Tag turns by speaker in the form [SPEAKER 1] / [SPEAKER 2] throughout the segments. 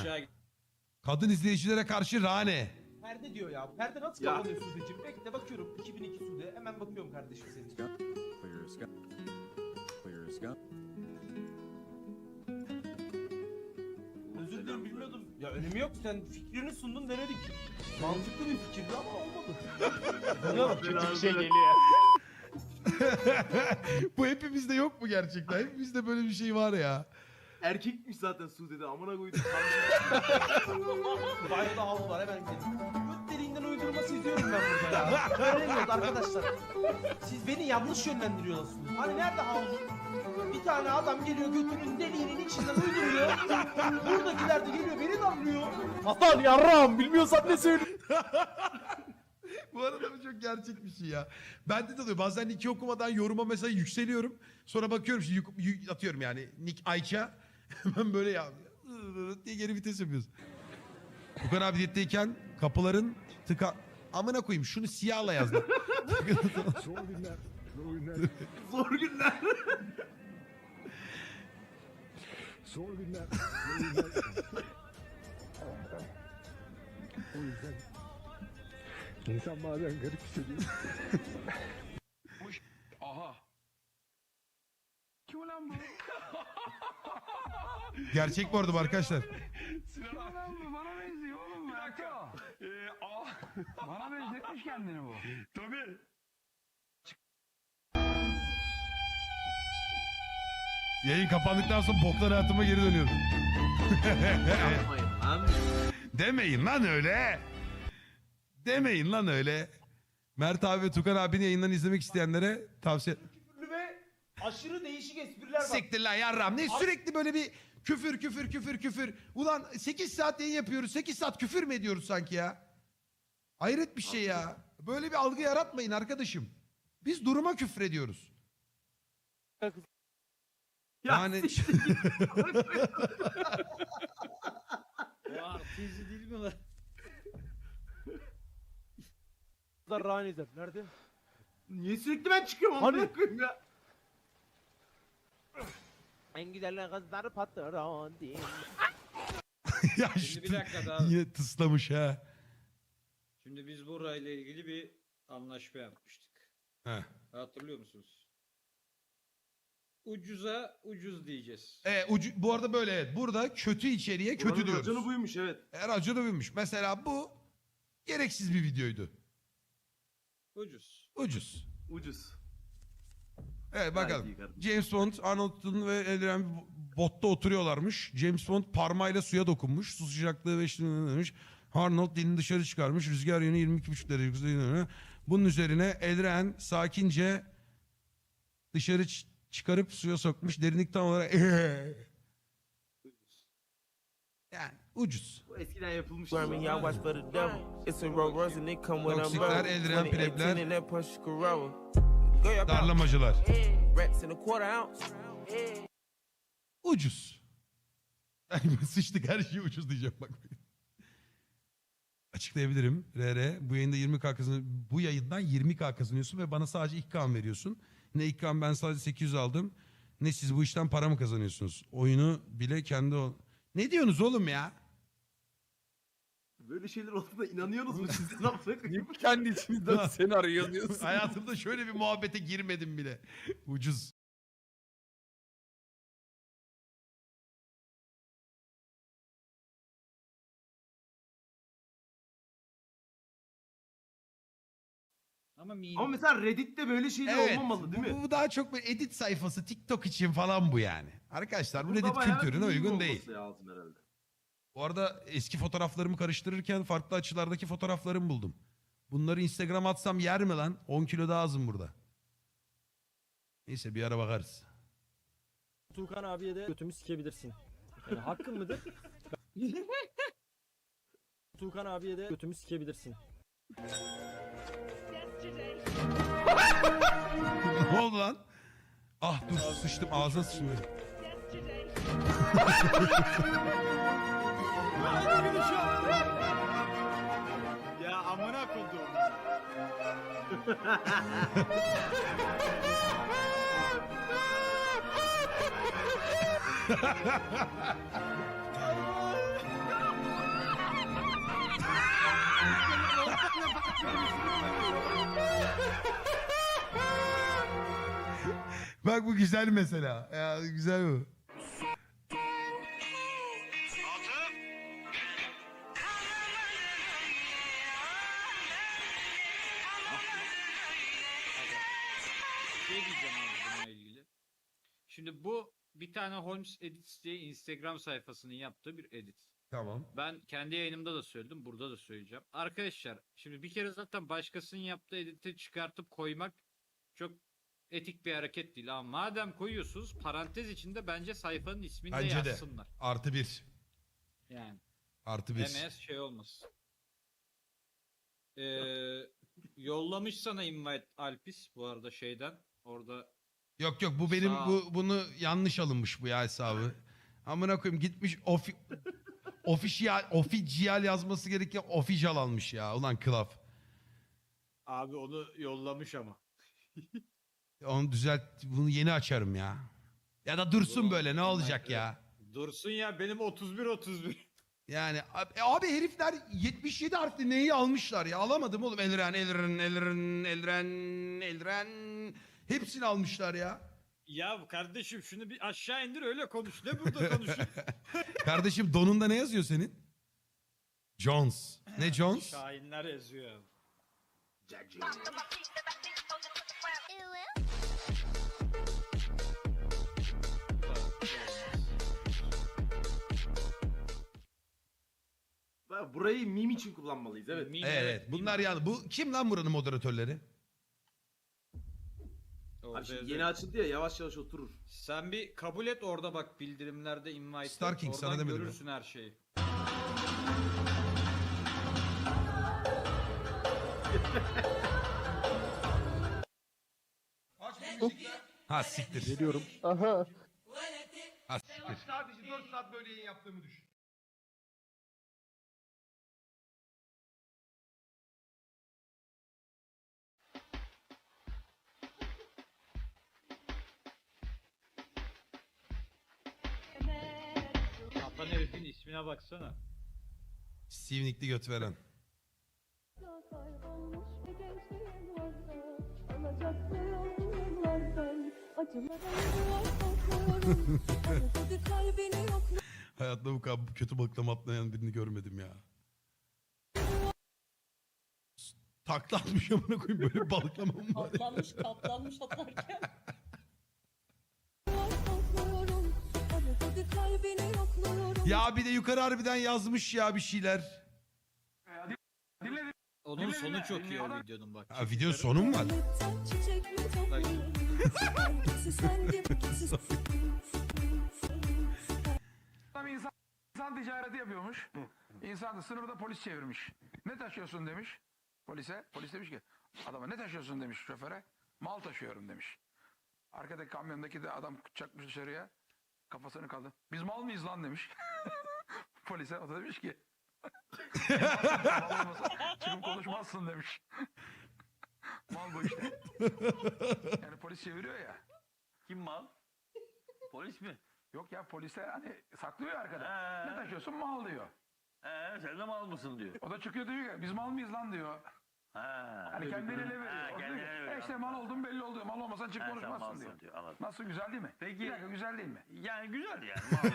[SPEAKER 1] Aşağı
[SPEAKER 2] Kadın izleyicilere karşı Rane.
[SPEAKER 3] Perde diyor ya. Perde nasıl
[SPEAKER 4] Ya.
[SPEAKER 3] kapanıyor Sude'cim? Bekle bakıyorum. 2002 Sude. Hemen bakıyorum kardeşim senin.
[SPEAKER 5] Clear sky. Clear sky.
[SPEAKER 3] Özür dilerim bilmiyordum. Ya önemi yok. Sen fikrini sundun denedik. Mantıklı bir fikirdi ama olmadı.
[SPEAKER 4] Kötü bir şey geliyor.
[SPEAKER 2] Bu hepimizde yok mu gerçekten? Hepimizde böyle bir şey var ya.
[SPEAKER 4] Erkekmiş zaten Sude'de amına koydum.
[SPEAKER 3] Banyoda havlu var hemen gidelim. Göt deliğinden uydurma seziyorum ben burada ya. Öğreniyoruz arkadaşlar. Siz beni yanlış yönlendiriyorsunuz. Hani nerede havlu? Bir tane adam geliyor götünün deliğinin içinden uyduruyor. Buradakiler de geliyor beni damlıyor. Hasan yarram bilmiyorsan ne söyleyeyim.
[SPEAKER 2] Bu arada bu çok gerçek bir şey ya. Bende de oluyor. Bazen Nick'i okumadan yoruma mesela yükseliyorum. Sonra bakıyorum yuk- atıyorum yani Nick Ayça. Hemen böyle ya diye geri vites yapıyoruz. Bukan abi diyetteyken kapıların tıka... Amına koyayım şunu siyahla yazdım.
[SPEAKER 5] Zor günler. Zor günler.
[SPEAKER 4] Zor günler.
[SPEAKER 5] Zor günler. Zor günler. o yüzden insan bazen garip hissediyor.
[SPEAKER 6] Aha. Kim lan bu?
[SPEAKER 2] Gerçek bu arada bu arkadaşlar.
[SPEAKER 6] Sinan lan bu bana benziyor oğlum. Bir dakika. Ee, aa. bana benzetmiş kendini bu. Tabii.
[SPEAKER 2] Yayın kapandıktan sonra boklar hayatıma geri dönüyorum.
[SPEAKER 4] Yapmayın lan.
[SPEAKER 2] Demeyin lan öyle. Demeyin lan öyle. Mert abi ve Tukan abinin yayından izlemek isteyenlere tavsiye...
[SPEAKER 3] Aşırı değişik espriler var.
[SPEAKER 2] Siktir lan yarram. Ne sürekli böyle bir küfür küfür küfür küfür. Ulan 8 saat yayın yapıyoruz. 8 saat küfür mü ediyoruz sanki ya? Hayret bir şey ya. Böyle bir algı yaratmayın arkadaşım. Biz duruma küfür ediyoruz.
[SPEAKER 4] Ya
[SPEAKER 2] Yani
[SPEAKER 1] O artist değil mi lan?
[SPEAKER 3] Kızlar Rani'den. Nerede?
[SPEAKER 4] Niye sürekli ben çıkıyorum
[SPEAKER 3] Hani?
[SPEAKER 4] koyayım ya.
[SPEAKER 3] En güzel kızlar patron diye.
[SPEAKER 2] ya
[SPEAKER 1] Şimdi
[SPEAKER 2] şu
[SPEAKER 1] bir dakika daha.
[SPEAKER 2] yine tıslamış ha.
[SPEAKER 1] Şimdi biz burayla ilgili bir anlaşma yapmıştık.
[SPEAKER 2] Heh.
[SPEAKER 1] Hatırlıyor musunuz? Ucuza ucuz diyeceğiz.
[SPEAKER 2] E, ucu, bu arada böyle evet. Burada kötü içeriye kötü
[SPEAKER 4] Buranın
[SPEAKER 2] diyoruz.
[SPEAKER 4] raconu buymuş evet.
[SPEAKER 2] Eğer acı da buymuş. Mesela bu gereksiz bir videoydu.
[SPEAKER 1] Ucuz.
[SPEAKER 2] Ucuz.
[SPEAKER 4] Ucuz.
[SPEAKER 2] Evet bakalım. James Bond, Arnold'un ve Adrian botta oturuyorlarmış. James Bond parmayla suya dokunmuş. Su sıcaklığı ve işte demiş. Arnold dilini dışarı çıkarmış. Rüzgar yönü 22,5 derece. Bunun üzerine Adrian sakince dışarı ç- çıkarıp suya sokmuş. Derinlik tam olarak yani ucuz.
[SPEAKER 4] Bu eskiden yapılmış.
[SPEAKER 2] Toksikler,
[SPEAKER 7] umbrella.
[SPEAKER 2] eldiren,
[SPEAKER 7] 2018
[SPEAKER 2] prepler.
[SPEAKER 7] in that Porsche Carrera. Go your bounce.
[SPEAKER 2] Darlamacılar. Ucuz. Yani sıçtık her şey ucuz diyeceğim bak. Açıklayabilirim. RR bu yayında 20k kazan bu yayından 20k kazanıyorsun ve bana sadece ilk kan veriyorsun. Ne ilk kan ben sadece 800 aldım. Ne siz bu işten para mı kazanıyorsunuz? Oyunu bile kendi o... Ne diyorsunuz oğlum ya?
[SPEAKER 4] Böyle şeyler olduğuna inanıyorsunuz mu siz? Ne yapsak?
[SPEAKER 8] Kendi içimizden senaryo yazıyorsun.
[SPEAKER 2] Hayatımda şöyle bir muhabbete girmedim bile. Ucuz.
[SPEAKER 1] Ama.
[SPEAKER 4] Ama mesela Reddit'te böyle şeyler
[SPEAKER 2] Evet.
[SPEAKER 4] olmamalı değil
[SPEAKER 2] bu,
[SPEAKER 4] mi?
[SPEAKER 2] bu daha çok bir edit sayfası TikTok için falan bu yani. Arkadaşlar bu Reddit kültürüne uygun değil.
[SPEAKER 4] lazım herhalde.
[SPEAKER 2] Bu arada eski fotoğraflarımı karıştırırken farklı açılardaki fotoğraflarımı buldum. Bunları Instagram atsam yer mi lan? 10 kilo daha azım burada. Neyse bir ara bakarız.
[SPEAKER 9] Tuğkan abiye de götümü sikebilirsin. Yani hakkın mıdır? Tuğkan abiye de götümü sikebilirsin.
[SPEAKER 2] ne oldu lan? Ah dur sıçtım ağzına sıçtım.
[SPEAKER 8] Ya amına koydum.
[SPEAKER 2] Bak bu güzel mesela. Ya, güzel bu.
[SPEAKER 1] Şey diyeceğim abi bununla ilgili. Şimdi bu bir tane Holmes Edits diye Instagram sayfasının yaptığı bir edit.
[SPEAKER 2] Tamam.
[SPEAKER 1] Ben kendi yayınımda da söyledim, burada da söyleyeceğim. Arkadaşlar, şimdi bir kere zaten başkasının yaptığı editi çıkartıp koymak çok etik bir hareket değil. Ama madem koyuyorsunuz, parantez içinde bence sayfanın ismini
[SPEAKER 2] Bence
[SPEAKER 1] de
[SPEAKER 2] de.
[SPEAKER 1] yazsınlar.
[SPEAKER 2] Artı bir.
[SPEAKER 1] Yani
[SPEAKER 2] Artı bir.
[SPEAKER 1] demez şey olmasın. Ee, yollamış sana invite Alpis bu arada şeyden. Orada
[SPEAKER 2] Yok yok bu benim
[SPEAKER 1] Sağ ol.
[SPEAKER 2] bu bunu yanlış alınmış bu ya hesabı. Amına koyayım gitmiş ofi official official yazması gereken official almış ya. Ulan kılaf.
[SPEAKER 1] abi onu yollamış ama.
[SPEAKER 2] Onu düzelt bunu yeni açarım ya. Ya da dursun böyle ne olacak ya.
[SPEAKER 1] Dursun ya benim 31 31.
[SPEAKER 2] Yani abi, e, abi herifler 77 harfli neyi almışlar ya alamadım oğlum Elren Elren Elren Elren Elren hepsini almışlar ya.
[SPEAKER 1] Ya kardeşim şunu bir aşağı indir öyle konuş. Ne burada konuşuyorsun?
[SPEAKER 2] Kardeşim donunda ne yazıyor senin? Jones. Ne Jones?
[SPEAKER 1] Şahinler yazıyor.
[SPEAKER 4] Burayı meme için kullanmalıyız evet.
[SPEAKER 1] Meme,
[SPEAKER 2] Evet bunlar yani bu kim lan buranın moderatörleri?
[SPEAKER 4] Abi şimdi yeni açıldı ya yavaş yavaş oturur.
[SPEAKER 1] Sen bir kabul et orada bak bildirimlerde invite.
[SPEAKER 2] Star King, sana
[SPEAKER 1] Oradan
[SPEAKER 2] demedim mi?
[SPEAKER 1] görürsün her şeyi.
[SPEAKER 2] Ha siktir.
[SPEAKER 5] Geliyorum. Aha.
[SPEAKER 2] Ha siktir. Sadece 4 saat böyle yayın yaptığımı düşün.
[SPEAKER 1] Kapan herifin ismine baksana.
[SPEAKER 2] Steve Nick'li göt veren. Hayatta bu kadar kötü balıklama atlayan birini görmedim ya. Takla atmış amına koyayım böyle balıklama mı var?
[SPEAKER 10] Atlanmış kaplanmış atarken
[SPEAKER 2] Ya bir de yukarı harbiden yazmış ya bir şeyler.
[SPEAKER 6] Dinle
[SPEAKER 1] Onun sonu çok iyi o videonun bak.
[SPEAKER 2] Ha, video sonu mu var?
[SPEAKER 6] Adam insan, insan ticareti yapıyormuş. İnsan da sınırda polis çevirmiş. Ne taşıyorsun demiş. Polise. Polis demiş ki adama ne taşıyorsun demiş şoföre. Mal taşıyorum demiş. Arkadaki kamyondaki de adam çakmış dışarıya. Kafasını kaldı. Biz mal mıyız lan demiş. Polise o da demiş ki mal olmasa çıkıp konuşmazsın demiş. mal bu işte. Yani polis çeviriyor ya.
[SPEAKER 8] Kim mal? Polis mi?
[SPEAKER 6] Yok ya polise hani saklıyor ya arkada. Ne taşıyorsun mal diyor.
[SPEAKER 8] Ee, sen de mal mısın diyor.
[SPEAKER 6] O da çıkıyor diyor ki biz mal mıyız lan diyor.
[SPEAKER 8] Ha.
[SPEAKER 6] Hani kendini ele veriyor.
[SPEAKER 8] Ha, kendini ele veriyor.
[SPEAKER 6] "E işte mal oldun belli oldu. Mal olmasan çık
[SPEAKER 8] Ha, sen
[SPEAKER 6] konuşmazsın
[SPEAKER 8] malsın
[SPEAKER 6] diyor.
[SPEAKER 8] diyor, anladım.
[SPEAKER 6] Nasıl güzel değil mi?
[SPEAKER 8] Peki-
[SPEAKER 6] Bir dakika güzel değil mi?
[SPEAKER 8] Yani güzel yani.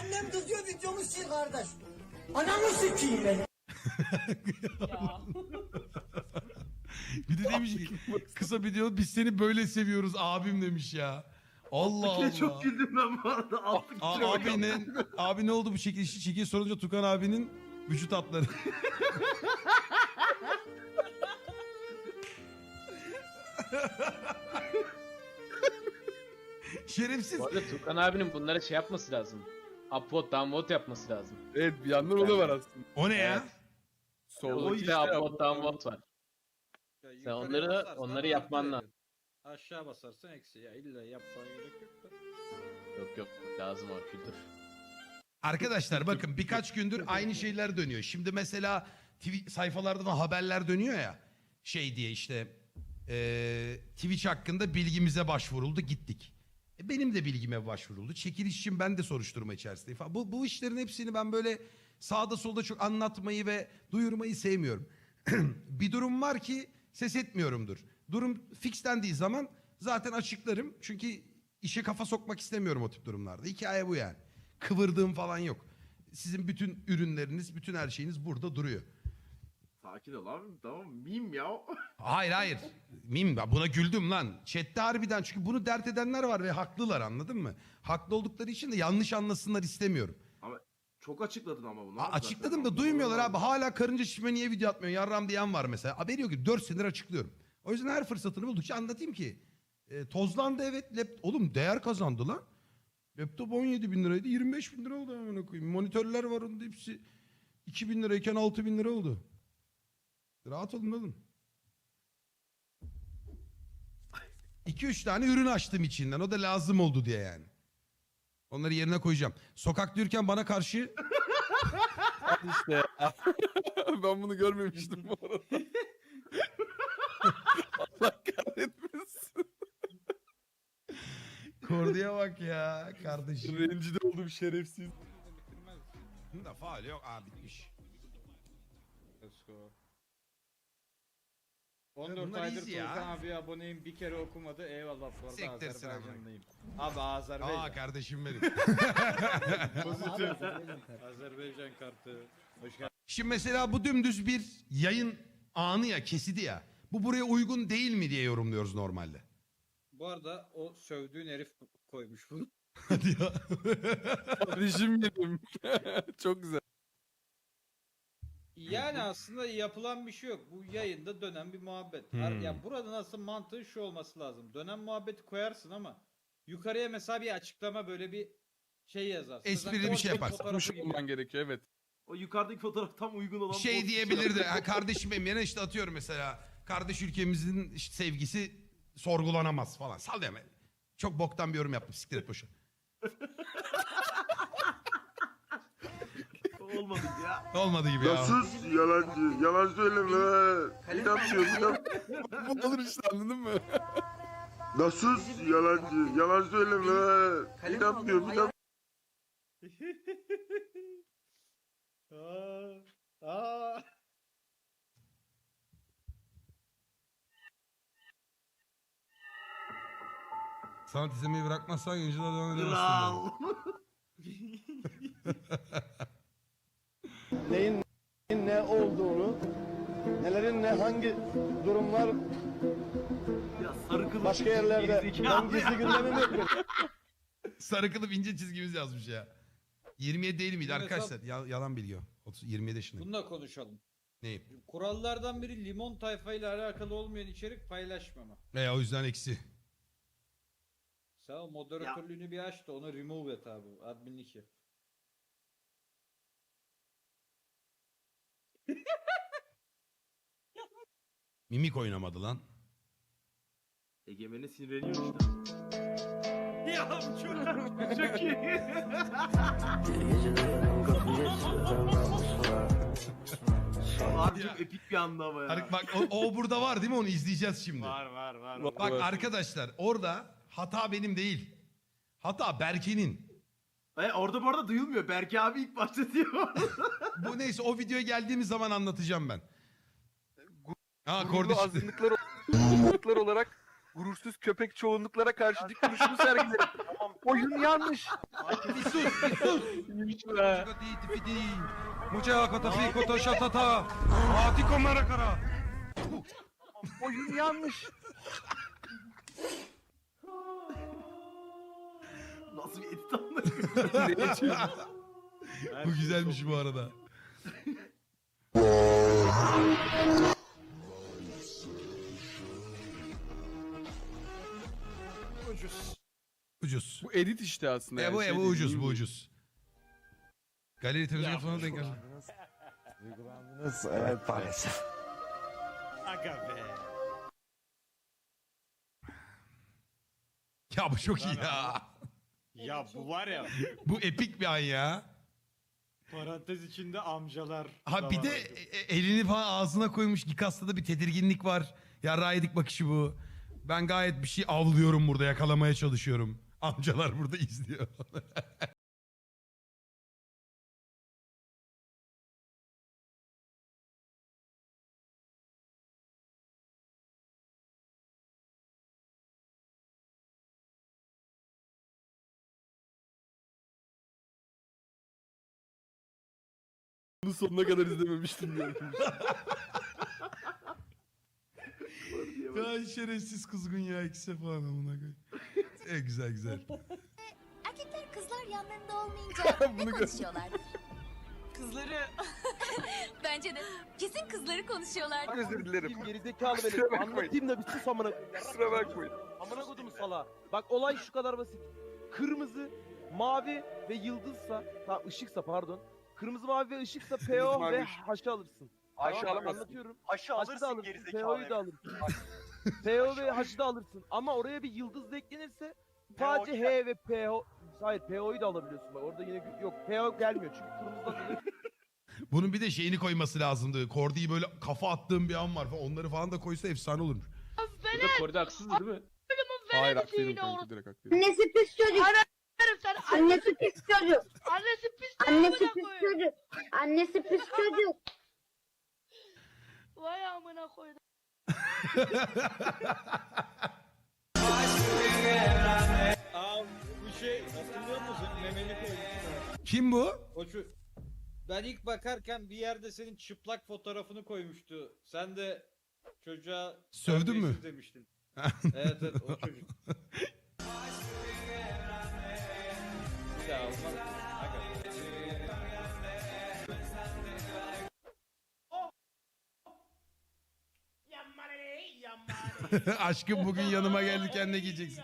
[SPEAKER 3] Annem kızıyor videomu sil kardeş. Anamı sikeyim ben.
[SPEAKER 2] Bir de demiş ki kısa video biz seni böyle seviyoruz abim demiş ya. Allah Allah.
[SPEAKER 4] Çok güldüm ben bu arada. Altı
[SPEAKER 2] A-
[SPEAKER 4] kişi
[SPEAKER 2] abi ne, abi ne oldu bu şekil şekil sorunca Tukan abinin vücut hatları. Şerefsiz.
[SPEAKER 11] Bu arada Tukan abinin bunlara şey yapması lazım. Upvote, downvote yapması lazım.
[SPEAKER 8] evet bir yandan o da var aslında.
[SPEAKER 2] O ne ya?
[SPEAKER 11] O işte upvote, downvote var.
[SPEAKER 1] Ya
[SPEAKER 11] Sen
[SPEAKER 1] yukarıya
[SPEAKER 11] onları
[SPEAKER 1] basarsan
[SPEAKER 11] onları yapman lazım.
[SPEAKER 1] Aşağı basarsan eksi. Ya illa yapmaya gerek yok da.
[SPEAKER 11] Yok yok lazım o kültür.
[SPEAKER 2] Arkadaşlar bakın birkaç gündür aynı şeyler dönüyor. Şimdi mesela TV sayfalarda da haberler dönüyor ya. Şey diye işte eee, Twitch hakkında bilgimize başvuruldu gittik. E, E, Benim de bilgime başvuruldu. Çekiliş için ben de soruşturma içerisindeyim falan. Bu, bu işlerin hepsini ben böyle sağda solda çok anlatmayı ve duyurmayı sevmiyorum. bir durum var ki ses etmiyorumdur. Durum fixlendiği zaman zaten açıklarım. Çünkü işe kafa sokmak istemiyorum o tip durumlarda. Hikaye bu yani. Kıvırdığım falan yok. Sizin bütün ürünleriniz, bütün her şeyiniz burada duruyor.
[SPEAKER 4] Sakin ol abi tamam mim ya.
[SPEAKER 2] Hayır hayır. Mim ben buna güldüm lan. Chat'te harbiden çünkü bunu dert edenler var ve haklılar anladın mı? Haklı oldukları için de yanlış anlasınlar istemiyorum.
[SPEAKER 4] Çok açıkladın ama bunu.
[SPEAKER 2] A-
[SPEAKER 4] abi
[SPEAKER 2] açıkladım
[SPEAKER 4] zaten.
[SPEAKER 2] da duymuyorlar abi. Hala karınca şişme niye video atmıyor yarram diyen var mesela. Haberi yok ki 4 senedir açıklıyorum. O yüzden her fırsatını buldukça anlatayım ki. E, tozlandı evet. Lap... Oğlum değer kazandı lan. Laptop 17 bin liraydı 25 bin lira oldu amına koyayım. Monitörler var onun hepsi 2 bin lirayken 6 bin lira oldu. Rahat olun oğlum. 2-3 tane ürün açtım içinden. O da lazım oldu diye yani. Onları yerine koyacağım. Sokakta yürürken bana karşı
[SPEAKER 8] işte. ben bunu görmemiştim bu arada. Allah kahretmesin.
[SPEAKER 2] Kordiye bak ya kardeşim.
[SPEAKER 8] Rencide oldum şerefsiz.
[SPEAKER 2] Bunda faal yok. Aa bitmiş.
[SPEAKER 1] Let's go. 14
[SPEAKER 2] bunlar
[SPEAKER 1] aydır
[SPEAKER 2] easy ya.
[SPEAKER 1] Abi aboneyim bir kere okumadı. Eyvallah bu arada
[SPEAKER 2] Siktirsin ama.
[SPEAKER 1] Azerbaycanlıyım. Abi Azerbaycan.
[SPEAKER 2] Aa kardeşim benim.
[SPEAKER 1] Pozitif. Azerbaycan kartı. Hoş geldin.
[SPEAKER 2] Şimdi mesela bu dümdüz bir yayın anı ya kesidi ya. Bu buraya uygun değil mi diye yorumluyoruz normalde.
[SPEAKER 1] Bu arada o sövdüğün herif koymuş bunu.
[SPEAKER 2] Hadi ya.
[SPEAKER 8] Kardeşim benim. Çok güzel.
[SPEAKER 1] Yani aslında yapılan bir şey yok. Bu yayında dönen bir muhabbet.
[SPEAKER 2] Hmm.
[SPEAKER 1] Ya burada nasıl mantığı şu olması lazım. Dönen muhabbeti koyarsın ama yukarıya mesela bir açıklama böyle bir şey yazarsın.
[SPEAKER 2] Esprili bir şey yaparsın.
[SPEAKER 1] gibi.
[SPEAKER 8] olman gerekiyor evet.
[SPEAKER 4] O yukarıdaki fotoğraf tam uygun olan.
[SPEAKER 2] şey diyebilirdi. Ha, kardeşim yerine işte atıyorum mesela. Kardeş ülkemizin işte sevgisi sorgulanamaz falan. Sallıyorum. Çok boktan bir yorum yaptım. Siktir et boşu.
[SPEAKER 4] Olmadı ya.
[SPEAKER 2] Olmadı gibi ya.
[SPEAKER 4] yalancı. Yalan söyleme. İnanmıyorum.
[SPEAKER 8] Bu olur işte anladın mı?
[SPEAKER 4] Nasıl yalancı? Yalan söyleme. İnanmıyorum.
[SPEAKER 1] Aa,
[SPEAKER 2] Sanat izlemeyi bırakmazsan yayıncılığa devam edemezsin.
[SPEAKER 4] Kral.
[SPEAKER 5] Neyin ne olduğunu, nelerin ne hangi durumlar
[SPEAKER 4] Ya sarı kılıç.
[SPEAKER 5] başka yerlerde
[SPEAKER 4] gerizekalı
[SPEAKER 5] gizli
[SPEAKER 4] ya.
[SPEAKER 5] gündemim yok benim.
[SPEAKER 2] Sarı kılıf ince çizgimiz yazmış ya. 27 değil miydi arkadaşlar? Ya- yalan bilgi o. 30, 27 yaşındayım.
[SPEAKER 1] Bununla konuşalım.
[SPEAKER 2] Neyim?
[SPEAKER 1] Kurallardan biri limon tayfayla alakalı olmayan içerik paylaşmama.
[SPEAKER 2] E o yüzden eksi.
[SPEAKER 1] Sen o moderatörlüğünü bir aç da onu remove et abi. Adminlik yap.
[SPEAKER 2] Mimik oynamadı lan.
[SPEAKER 4] Egemen'e sinirleniyor işte. ya bu çok, çok iyi. Abi çok epik bir anda ama ya.
[SPEAKER 2] Bak o, o burada var değil mi? Onu izleyeceğiz şimdi.
[SPEAKER 1] var var.
[SPEAKER 2] Bak arkadaşlar orada hata benim değil. Hata Berke'nin.
[SPEAKER 4] E, orada bu arada duyulmuyor. Berke abi ilk başlatıyor.
[SPEAKER 2] Bu neyse o videoya geldiğimiz zaman anlatacağım ben. Ha
[SPEAKER 8] Gururlu
[SPEAKER 2] kardeşim.
[SPEAKER 8] azınlıklar, azınlıklar olarak gurursuz köpek çoğunluklara karşı dik duruşunu sergilerim. Oyun yanlış.
[SPEAKER 2] bir sus bir sus. Mucha katafi kota şatata. Atiko marakara.
[SPEAKER 8] Oyun yanlış.
[SPEAKER 4] Nasıl bir edit anlayış?
[SPEAKER 2] Bu güzelmiş bu arada.
[SPEAKER 1] Ucuz.
[SPEAKER 2] Ucuz.
[SPEAKER 8] Bu edit işte aslında.
[SPEAKER 2] E
[SPEAKER 8] yani,
[SPEAKER 2] bu,
[SPEAKER 8] şey
[SPEAKER 2] e bu ucuz bu ucuz. Galeri temizlik falan denk geldi.
[SPEAKER 5] Duygulandınız. Evet maalesef.
[SPEAKER 1] Aga be.
[SPEAKER 2] Ya bu çok iyi ya.
[SPEAKER 1] Ya bu var ya
[SPEAKER 2] Bu epik bir an ya.
[SPEAKER 1] parantez içinde amcalar.
[SPEAKER 2] Ha bir de e- e- elini falan ağzına koymuş Gikas'ta da bir tedirginlik var. Ya yedik bakışı bu. Ben gayet bir şey avlıyorum burada yakalamaya çalışıyorum. Amcalar burada izliyor.
[SPEAKER 8] Bunu sonuna kadar izlememiştim diyorum.
[SPEAKER 2] ya şerefsiz kuzgun ya ikisi falan amına koy. E, güzel güzel.
[SPEAKER 10] Erkekler kızlar yanlarında olmayınca ne konuşuyorlardır?
[SPEAKER 12] Kızları.
[SPEAKER 10] Bence de. Kesin kızları konuşuyorlardır.
[SPEAKER 8] Özür dilerim.
[SPEAKER 12] Kim gerizekalı
[SPEAKER 8] bakmayın.
[SPEAKER 12] Anlatayım da bir sus amına.
[SPEAKER 8] Kusura bakmayın.
[SPEAKER 12] Amına kodum sala. Bak olay şu kadar basit. Kırmızı, mavi ve yıldızsa, tamam ışıksa pardon. Kırmızı, mavi ve ışıksa PO
[SPEAKER 8] mavi,
[SPEAKER 12] ve
[SPEAKER 8] ışık.
[SPEAKER 12] H'ı alırsın.
[SPEAKER 8] Haşa
[SPEAKER 12] Tamam mı?
[SPEAKER 8] alamazsın.
[SPEAKER 12] Anlatıyorum.
[SPEAKER 3] Haşı
[SPEAKER 12] H'ı da
[SPEAKER 3] alırsın
[SPEAKER 12] alırsın,
[SPEAKER 3] gerizekalı.
[SPEAKER 12] PO'yu da alırsın. PO ve H'ı da alırsın. Ama oraya bir yıldız da eklenirse sadece H ve PO Hayır PO'yu da alabiliyorsun bak orada yine gü- yok PO gelmiyor çünkü kırmızıdan dolayı
[SPEAKER 2] Bunun bir de şeyini koyması lazımdı. Kordi'yi böyle kafa attığım bir an var falan. Onları falan da koysa efsane olurmuş.
[SPEAKER 11] Burada Kordi haksızdı değil mi?
[SPEAKER 8] Hayır haklıydım kanka direkt
[SPEAKER 10] pis çocuk. Annesi pis çocuk.
[SPEAKER 13] Annesi pis
[SPEAKER 10] Annesi pis çocuk. Annesi pis çocuk.
[SPEAKER 13] Vay amına koydum.
[SPEAKER 1] Aa bu şey hatırlıyor musun? Memeni koymuştu.
[SPEAKER 2] Kim bu?
[SPEAKER 1] O şu... Ben ilk bakarken bir yerde senin çıplak fotoğrafını koymuştu. Sen de çocuğa
[SPEAKER 2] Sövdün mü?
[SPEAKER 1] terbiyesiz demiştin. evet evet o çocuk.
[SPEAKER 2] Aşkım bugün yanıma gelirken ne giyeceksin?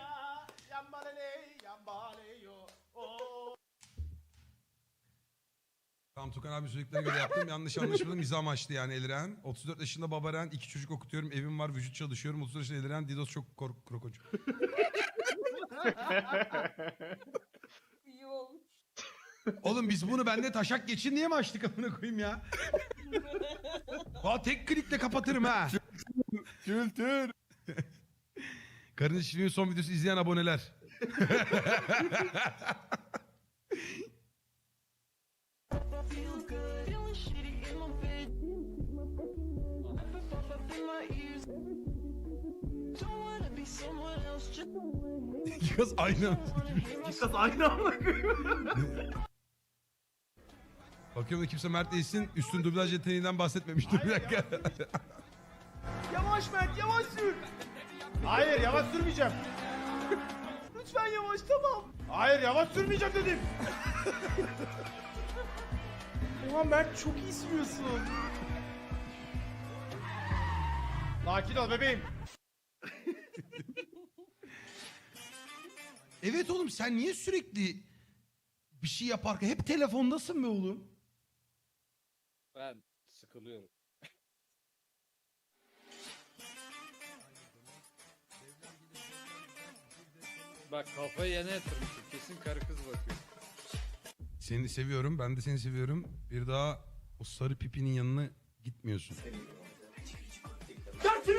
[SPEAKER 2] Tamam Tukan abi söylediklerine göre yaptım. Yanlış anlaşılmadım. Mizah amaçlı yani Eliren. 34 yaşında babaren. iki çocuk okutuyorum. Evim var. Vücut çalışıyorum. 34 yaşında Eliren. Didos çok kork krokoç.
[SPEAKER 13] Olmuş.
[SPEAKER 2] Oğlum biz bunu bende taşak geçin diye mi açtık amına koyayım ya? Aa tek klikle kapatırım ha.
[SPEAKER 8] Kültür.
[SPEAKER 2] Karın işinin son videosu izleyen aboneler. Yaz aynı.
[SPEAKER 3] Dikkat aynı amına
[SPEAKER 2] Bakıyorum da kimse Mert değilsin. Üstün dublaj yeteneğinden bahsetmemiştir. Bir dakika.
[SPEAKER 12] Yavaş Mert yavaş sür.
[SPEAKER 3] Hayır yavaş sürmeyeceğim.
[SPEAKER 12] Lütfen yavaş tamam.
[SPEAKER 3] Hayır yavaş sürmeyeceğim dedim.
[SPEAKER 12] Ulan Mert çok iyi sürüyorsun.
[SPEAKER 3] Sakin ol bebeğim.
[SPEAKER 2] Evet oğlum sen niye sürekli bir şey yaparken hep telefondasın be oğlum?
[SPEAKER 1] Ben sıkılıyorum. Bak kafayı yana yatırmışım. Kesin karı kız bakıyor.
[SPEAKER 2] Seni seviyorum. Ben de seni seviyorum. Bir daha o sarı pipinin yanına gitmiyorsun.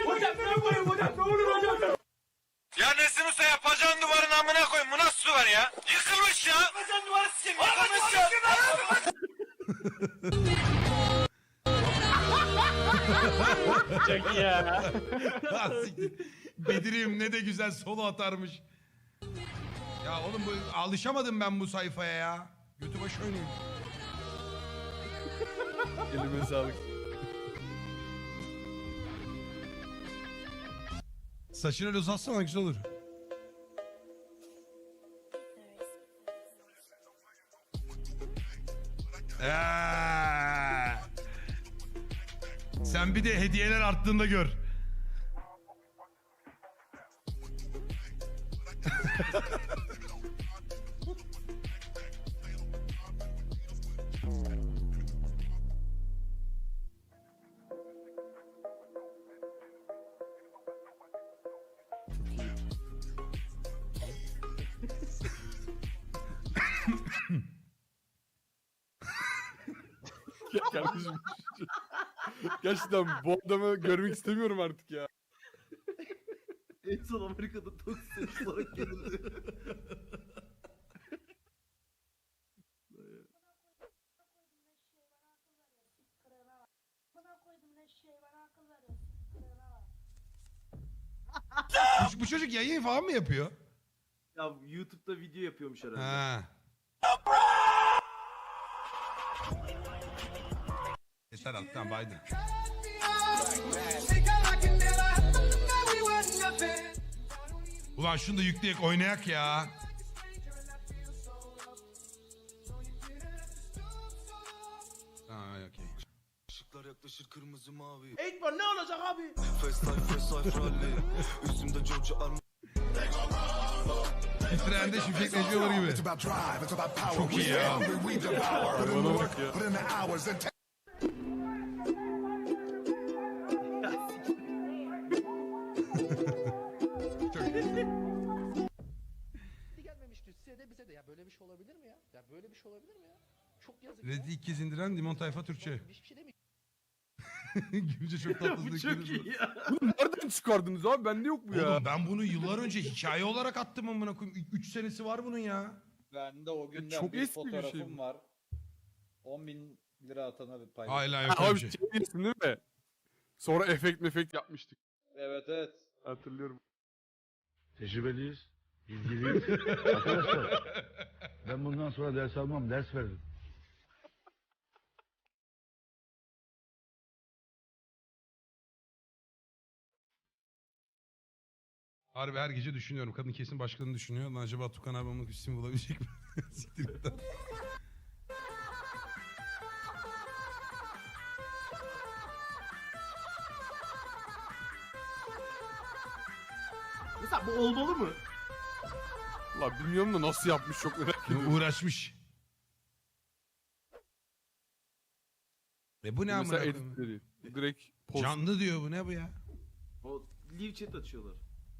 [SPEAKER 3] Hocam ne yapayım hocam ne olur hocam.
[SPEAKER 14] Ya Nesim Usta ya pacağın duvarın amına koyun. Bu nasıl duvar ya? Yıkılmış ya.
[SPEAKER 3] Hocam duvarı sikeyim. Yıkılmış ya.
[SPEAKER 11] Çok iyi ya.
[SPEAKER 2] Ah, siktir. Bedir'im ne de güzel solo atarmış. Ya oğlum bu alışamadım ben bu sayfaya ya. Götü başı oynayayım.
[SPEAKER 8] Elime sağlık.
[SPEAKER 2] Saçını öyle uzatsana güzel olur. Aa. Sen bir de hediyeler arttığında gör.
[SPEAKER 8] Gerçekten bu adamı görmek istemiyorum artık ya.
[SPEAKER 12] En son Amerika'da toksik olarak gelirdi.
[SPEAKER 2] Bu, bu çocuk yayın falan mı yapıyor?
[SPEAKER 4] Ya YouTube'da video yapıyormuş herhalde.
[SPEAKER 2] Ha. Yeter alttan Biden. Ulan şunu da yükleyek oynayak ya.
[SPEAKER 5] Işıklar yaklaşır kırmızı mavi.
[SPEAKER 3] Eğitmen ne olacak abi?
[SPEAKER 5] Face life, face life rally. Üstümde George Armani.
[SPEAKER 2] Trende şimşek gibi. Çok iyi ya.
[SPEAKER 8] Bana bak ya.
[SPEAKER 3] Şey olabilir mi ya? Çok yazık
[SPEAKER 2] Red'i ilk kez indiren Limon Tayfa Türkçe.
[SPEAKER 3] Hiçbir şey demiyor.
[SPEAKER 2] Gülünce çok tatlı.
[SPEAKER 4] Bu çok iyi ya.
[SPEAKER 8] Bunu nereden çıkardınız abi? Bende yok bu ya.
[SPEAKER 2] Oğlum ben bunu yıllar önce hikaye olarak attım amına koyayım. 3 senesi var bunun ya.
[SPEAKER 15] Ben de o günden
[SPEAKER 8] çok
[SPEAKER 15] bir
[SPEAKER 8] eski bir şey
[SPEAKER 15] fotoğrafım
[SPEAKER 8] bu.
[SPEAKER 15] var. 10 bin lira atana bir paylaş.
[SPEAKER 2] Hala yok öyle
[SPEAKER 8] abi
[SPEAKER 2] bir şey.
[SPEAKER 8] şey değil mi? Sonra efekt mefekt yapmıştık.
[SPEAKER 15] Evet evet.
[SPEAKER 8] Hatırlıyorum.
[SPEAKER 5] Tecrübeliyiz. Bilgiliyiz. Arkadaşlar sonra ders almam. Ders verdim.
[SPEAKER 2] Harbi her gece düşünüyorum. Kadın kesin başkalarını düşünüyor. Lan acaba Tukan abi onun isim bulabilecek mi? Siktir git lan.
[SPEAKER 4] Mesela bu olmalı mı?
[SPEAKER 8] La bilmiyorum da nasıl yapmış çok merak ediyorum.
[SPEAKER 2] Uğraşmış. E bu ne amına
[SPEAKER 8] Mesela
[SPEAKER 2] koyayım?
[SPEAKER 8] editleri. Direkt post.
[SPEAKER 2] Canlı diyor bu ne bu ya?
[SPEAKER 4] O live chat açıyorlar.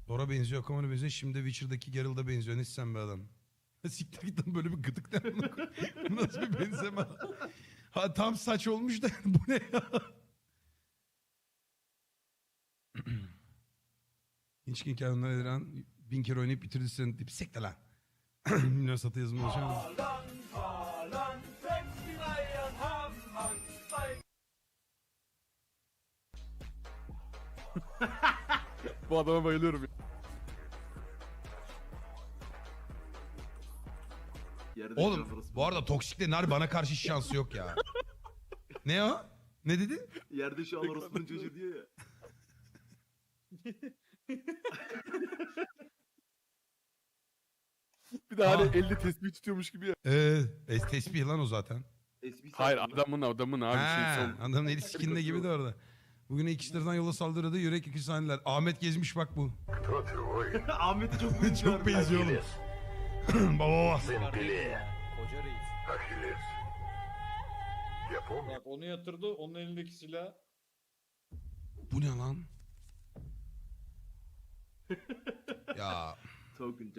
[SPEAKER 2] Dora benziyor, Kaman'a benziyor. Şimdi Witcher'daki Geralt'a benziyor. Ne sen be adam? Siktir git lan böyle bir gıdık ne amına koyayım? Bu Nasıl bir benzeme? Ha tam saç olmuş da bu ne ya? Hiç kim kendine edilen bin kere oynayıp bitirdi seni deyip sekte lan. Milyon satı yazımı olacak.
[SPEAKER 8] Bu adama bayılıyorum ya.
[SPEAKER 4] Yerde
[SPEAKER 2] Oğlum bu arada toksiklerin harbi bana karşı hiç şansı yok ya. ne o? Ne dedin?
[SPEAKER 4] Yerde şu an orospunun çocuğu diyor ya.
[SPEAKER 8] Bir de hani
[SPEAKER 2] Aa.
[SPEAKER 8] elde tespih tutuyormuş gibi ya.
[SPEAKER 2] Ee, e, tesbih lan o zaten.
[SPEAKER 8] Hayır adamın adamın abi
[SPEAKER 2] Ha,
[SPEAKER 8] şey son.
[SPEAKER 2] adamın eli sikinde gibi de orada. Bugün ikişlerden yola saldırdı yürek iki saniyeler. Ahmet gezmiş bak bu.
[SPEAKER 4] Ahmet'e çok benziyor.
[SPEAKER 2] Çok benziyor oğlum. baba.
[SPEAKER 15] Koca reis. Bak onu yatırdı onun elindeki silah.
[SPEAKER 2] Bu ne lan? ya
[SPEAKER 4] Token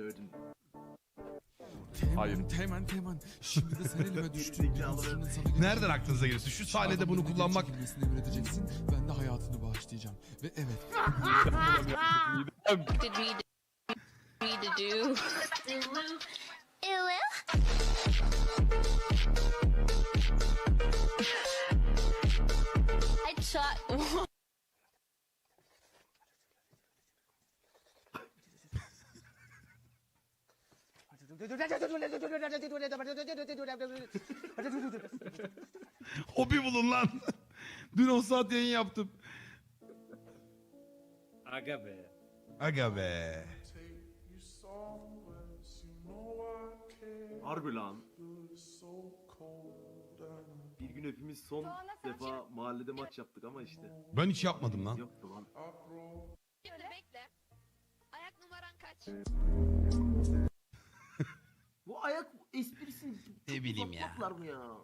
[SPEAKER 4] Durden.
[SPEAKER 8] Hayır.
[SPEAKER 5] Teğmen teğmen. Şimdi de sen elime düştün.
[SPEAKER 2] Nereden aklınıza gelirse şu sahnede bunu kullanmak
[SPEAKER 5] emredeceksin. Ben de hayatını bağışlayacağım. Ve evet.
[SPEAKER 10] Did we need to do? I shot.
[SPEAKER 2] Hobi bulun lan. Dün 10 saat yayın yaptım.
[SPEAKER 1] Aga be.
[SPEAKER 2] Aga be.
[SPEAKER 4] Harbi lan. Bir gün hepimiz son defa mahallede maç yaptık ama işte.
[SPEAKER 2] Ben hiç yapmadım lan.
[SPEAKER 4] Yoktu lan.
[SPEAKER 10] Şimdi bekle. Ayak numaran kaç?
[SPEAKER 4] Bu ayak esprisini
[SPEAKER 2] Ne bileyim ya.
[SPEAKER 4] mı ya?